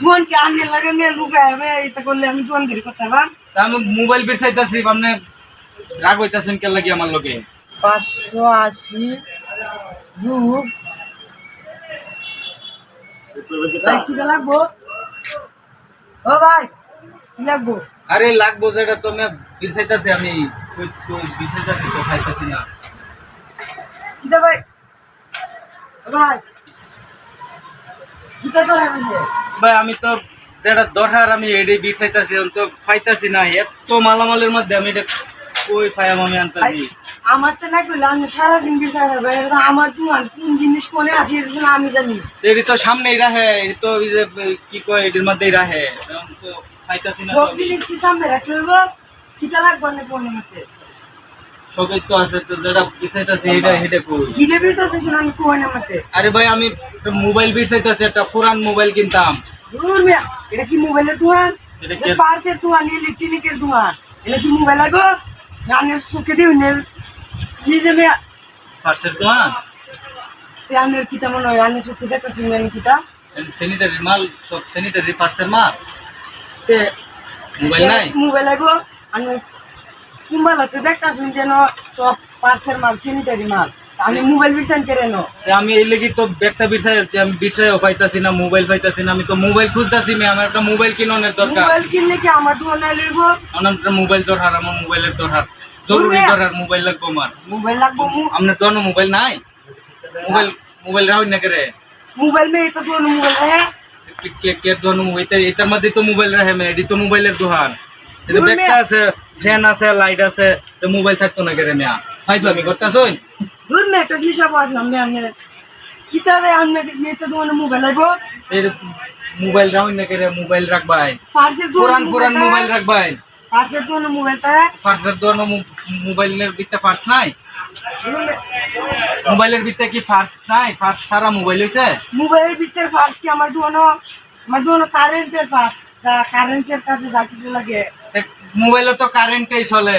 দোয়ান কি আনলে লাগে মেয়ে লুকা হবে এটা করলে আমি দোয়ান গিরি করতে পারবাম। তা আমি মোবাইল বেচাইতাছি আপনি রাগ হইতাছেন কে লাগি আমার লোকে পাঁচশো আশি রূপ কি লাগবো? ও ভাই কি লাগবো? আরে লাগবো যেটা তো আমি বেচাইতাছি আমি। কই তো খাইতাছি না। কিটা ভাই? ভাই কিটা তো রাখবেন ভাই আমি তো যেটা দরকার আমি এডি বেচাইতাছি আমি তো পাইতাছি না। এত মালামালের মধ্যে আমি এটা কই পাইয়াম আমি আনতাছি? আমার তো না করলে আমি সারাদিন বিচার হবে আমার তোমার কোন জিনিস কোনে আছে এটা আমি জানি। এটি তো সামনেই রাহে এটি তো ওই যে কি কয় এটির মধ্যেই রাহে তো পাইতাছি না সব। জিনিস কি সামনে হইব? কিটা লাগবে না কোনে মতে সবই তো আছে তো যেটা বেচাইতাছি এটা হেটে কই? বিরতে তো শুনে আমি কোনে মতে আরে ভাই আমি একটা মোবাইল বেচাইতাছি একটা পুরান মোবাইল কিনতাম। দূর মিয়া এটা কি মোবাইলের দোকান এটা এটা কে- পার্সের দোকান ইলেকট্রনিকের দোকান এটা কি মোবাইল লাগবে গানের চোখে দিও নে কি যে মিয়া। ফার্স্টের দোকান তে আনের কিতা মনে হয়? আনের চোখে দেখতেছি না কিতা। স্যানিটারি মাল সব স্যানিটারি ফার্স্টের মাল? তে মোবাইল নাই? মোবাইল লাগবে আমি কুম্বালাতে দেখতেছি যেন সব পার্সের মাল স্যানিটারি মাল। আমি মোবাইল বিছান করে নো আমি এই লেগে তো বিছাই যাচ্ছি আমি পাইতাছি না মোবাইল পাইতাছি না আমি তো মোবাইল খুঁজতাছি না আমার একটা মোবাইল কিনোনের দরকার। মোবাইল কিনলে কি আমার দোকানে লইব? আমার একটা মোবাইল দরকার আমার মোবাইলের দরকার। জরুরি দরকার মোবাইল লাগবে আমার। মোবাইল লাগবো আপনার মোবাইল নাই? মোবাইল মোবাইল রাহুল না করে মোবাইল মে এটা তো মোবাইল কে- কে দোনো এটা এটার মধ্যে তো মোবাইল না এটি তো মোবাইলের দোকান। এটা ব্যাগটা আছে ফ্যান আছে লাইট আছে তো মোবাইল থাকতো না ফাইতো আমি দূর একটা হিসাব আসলাম কিতা এটা তো মোবাইল লাগবো মোবাইল রাহুল না করে মোবাইল রাখবাই। পুরান পুরান মোবাইল রাখবাই। পার্সের দোকান মোবাইল তা ফার্স্টের দোনো মোবাইলের ভিতরে ফার্স্ট নাই? মোবাইলের ভিতরে কি ফার্স্ট নাই? ফার্স্ট সারা মোবাইল হইছে? মোবাইলের ভিতরে ফার্স কি? আমার দোকান আমার দোকান কারেন্টের পার্স যা কারেন্টের কাছে যা কিছু লাগে। মোবাইলে তো কারেন্টেই চলে।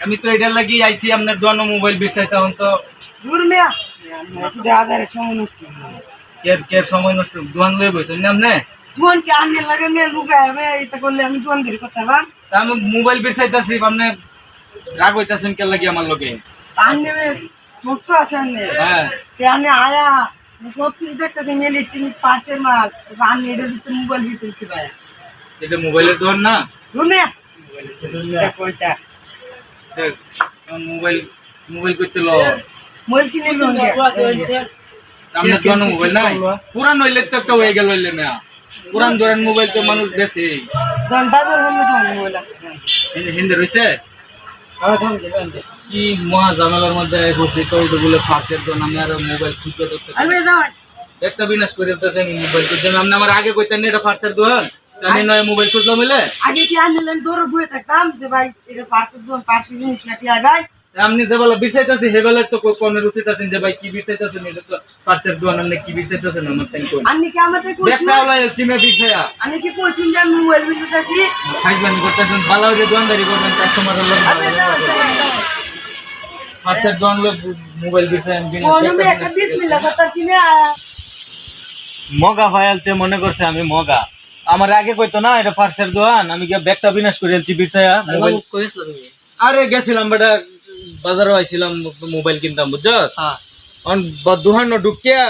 আমি তো এটার লাগি আইছি আপনার দোনো মোবাইল তখন তো দূর দেখা যায় সময় নষ্ট কের কের সময় নষ্ট? দোয়ান লয়ে বইছেন না আপনি? দোকান কি আনলে লাগে লুকা হবে এটা করলে আমি দোকান গিরি করতে পারবাম তা আমি মোবাইল বেচাইতাছি আপনি রাগ হইতাছেন কে লাগি আমার লগে? আনলে সত্য আছে আনলে হ্যাঁ। তে আনে আয়া সব কিছু দেখতেছে ইলেকট্রিক পার্সের মাল আনলে এটার ভিতরে মোবাইল এটা মোবাইলের দোকান না? মোবাইল মোবাইল করতে ল মোবাইল কিনে আপনার দোনো মোবাইল নাই? পুরান হইলে তো একটা হয়ে গেল হইলে না। পুরান ধরেন মোবাইল তো মানুষ বেশি হিন্দে রয়েছে হ্যাঁ কি মহা মধ্যে বসে তো ওইটা বলে ফাঁসের জন্য আমি আর মোবাইল খুঁজতে একটা বিনাশ করে মোবাইল আপনি আমার আগে কইতেন না এটা ফাঁসের দোকান আমি নয় মোবাইল খুঁজতে মিলে আগে কি আনলেন দৌড় বয়ে থাকতাম যে ভাই এটা পার্সের দোকান পার্সের জিনিস নাকি আয় ভাই? আপনি যে বেলা বিচাইতেছি বেলা তো কমে রুচিতেছেন যে ভাই কি বিচাইতেছেন এটা তো ফাঁসের দোকান আপনি কি বিচাইতেছেন আমার তাই কোন আপনি কি আমাদের কইছেন দেখতে হলো চিমে বিচায়া আমি কি কইছেন যে আমি মোবাইল খাইবেন করতেছেন ভালো দোকানদারি করবেন কাস্টমার হলো আরে দাও দাও দোকান লোক মোবাইল বিচাই কোন মে একটা বিসমিল্লাহ করতাছি না। মগা হয়ালছে মনে করছে আমি মগা। আমার আগে কইতো না এটা ফার্স্টের দোকান আমি গিয়ে ব্যাগটা বিনাশ করে আনছি বিছায়া মোবাইল। আরে গেছিলাম বেটা বাজারও আইছিলাম মোবাইল কিনতাম বুঝছস? অন দোহানো ঢুকিয়া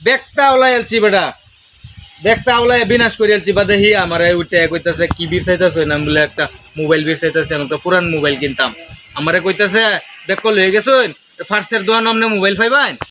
ব্যাগটা ওলাই আলছি বেটা। ব্যাগটা ওলাই বিনাশ করে আলছি বাদে হি আমার উঠে কইতাছে কি বিছাইতেছে? না বলে একটা মোবাইল বিছাইতেছে আমি একটা পুরান মোবাইল কিনতাম। আমারে কইতাছে ব্যাগ কল হয়ে গেছেন ফার্স্টের দোকান আমনে মোবাইল পাইবাই